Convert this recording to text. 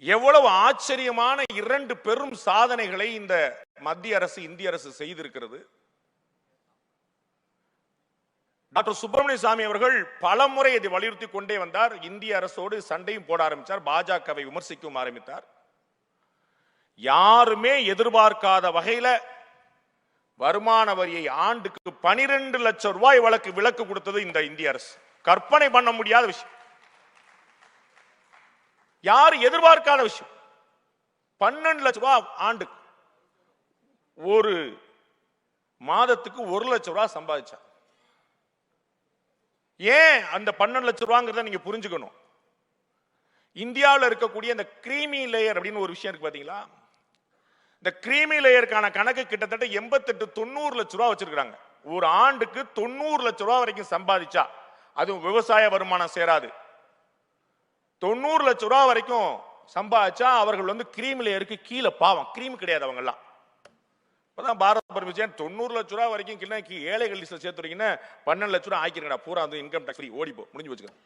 எவ்வளவு ஆச்சரியமான இரண்டு பெரும் சாதனைகளை இந்த மத்திய அரசு இந்திய அரசு செய்திருக்கிறது. டாக்டர் சுப்பிரமணிய சாமி அவர்கள் பலமுறை இதை வலியுறுத்தி கொண்டே வந்தார். இந்திய அரசோடு சண்டையும் போட ஆரம்பித்தார் பாஜகவை விமர்சிக்கவும் ஆரம்பித்தார். யாருமே எதிர்பார்க்காத வகையில வருமான வரியை ஆண்டுக்கு பனிரெண்டு லட்சம் ரூபாய் வழக்கு விலக்கு கொடுத்தது இந்த இந்திய அரசு. கற்பனை பண்ண முடியாத விஷயம். யாரு எதிர்பார்க்காத விஷயம். பன்னெண்டு லட்சம் ரூபாய் ஆண்டுக்கு. ஒரு மாதத்துக்கு ஒரு லட்சம் ரூபாய் சம்பாதிச்சா. ஏன் அந்த பன்னெண்டு லட்சம் ரூபாங்கிறத நீங்க புரிஞ்சுக்கணும்? இந்தியாவில் இருக்கக்கூடிய அந்த கிரீமி லேயர் அப்படின்னு ஒரு விஷயம் இருக்கு பாத்தீங்களா? இந்த கிரீமி லேயருக்கான கணக்கு கிட்டத்தட்ட எண்பத்தெட்டு தொண்ணூறு லட்ச ரூபா வச்சிருக்காங்க ஒரு ஆண்டுக்கு தொண்ணூறு லட்ச ரூபா வரைக்கும் சம்பாதிச்சா. அதுவும் விவசாய வருமானம் சேராது. தொண்ணூறு லட்ச ரூபா வரைக்கும் சம்பாதிச்சா அவர்கள் வந்து கிரீம் லேயருக்கு கீழே பாவம். கிரீம் கிடையாது அவங்க எல்லாம் இப்பதான் பாரத பர்மிஷன் தொண்ணூறு லட்ச ரூபா வரைக்கும் கீழே ஏழைகள் லிஸ்ட்ல சேர்த்துறீங்கன்னா பன்னெண்டு லட்ச ரூபா ஆக்கிருங்கடா. பூரா வந்து இன்கம் டேக்ஸ் ஓடிப்போம் முடிஞ்சு வச்சுக்கோங்க